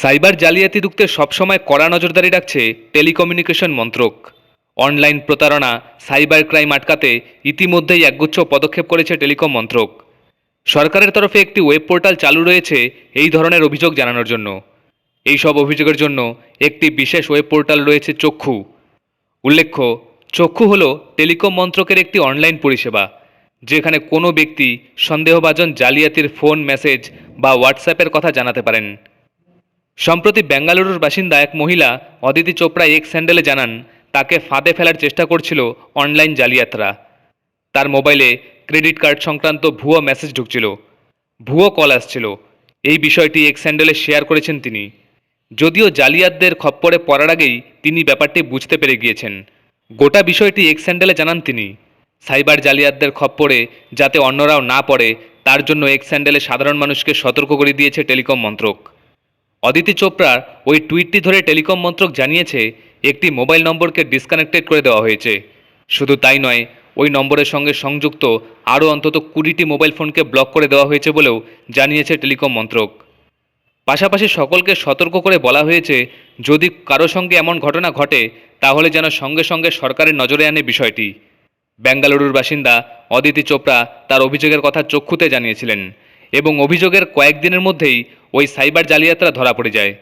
Cyber জালিয়াতি রুখতে সবসময় কড়া নজরদারি রাখছে টেলিকমিউনিকেশন মন্ত্রক। অনলাইন প্রতারণা, সাইবার ক্রাইম আটকাতে ইতিমধ্যেই একগুচ্ছ পদক্ষেপ করেছে টেলিকম মন্ত্রক। সরকারের তরফে একটি ওয়েব পোর্টাল চালু রয়েছে এই ধরনের অভিযোগ জানানোর জন্য। এই সব অভিযোগের জন্য একটি বিশেষ ওয়েব পোর্টাল রয়েছে চক্ষু। উল্লেখ্য, চক্ষু হল টেলিকম মন্ত্রকের একটি অনলাইন পরিষেবা, যেখানে কোনো ব্যক্তি সন্দেহভাজন জালিয়াতির ফোন, মেসেজ বা হোয়াটসঅ্যাপের কথা জানাতে পারেন। সম্প্রতি বেঙ্গালুরুর বাসিন্দা এক মহিলা অদিতি চোপড়া এক্স স্যান্ডেলে জানান, তাকে ফাঁদে ফেলার চেষ্টা করছিল অনলাইন জালিয়াতরা। তার মোবাইলে ক্রেডিট কার্ড সংক্রান্ত ভুয়ো মেসেজ ঢুকছিল। ভুয়ো কল আসছিল। এই বিষয়টি এক্স স্যান্ডেলে শেয়ার করেছেন তিনি। যদিও জালিয়াতদের খপ্পরে পড়ার আগেই তিনি ব্যাপারটি বুঝতে পেরে গিয়েছেন। গোটা বিষয়টি এক্স স্যান্ডেলে জানান তিনি। সাইবার জালিয়াতদের খপ্পরে যাতে অন্যরাও না পড়ে, তার জন্য এক্স স্যান্ডেলে সাধারণ মানুষকে সতর্ক করে দিয়েছে টেলিকম মন্ত্রক। অদিতি চোপড়ার ওই টুইটটি ধরে টেলিকম মন্ত্রক জানিয়েছে, একটি মোবাইল নম্বরকে ডিসকানেক্টেড করে দেওয়া হয়েছে। শুধু তাই নয়, ওই নম্বরের সঙ্গে সংযুক্ত আরও অন্তত কুড়িটি মোবাইল ফোনকে ব্লক করে দেওয়া হয়েছে বলেও জানিয়েছে টেলিকম মন্ত্রক। পাশাপাশি সকলকে সতর্ক করে বলা হয়েছে, যদি কারও সঙ্গে এমন ঘটনা ঘটে, তাহলে যেন সঙ্গে সঙ্গে সরকারের নজরে আনে বিষয়টি। বেঙ্গালুরুর বাসিন্দা অদিতি চোপড়া তার অভিযোগের কথা চক্ষুতে জানিয়েছিলেন এবং অভিযোগের কয়েকদিনের মধ্যেই ওই সাইবার জালিয়াতরা ধরা পড়ে যায়।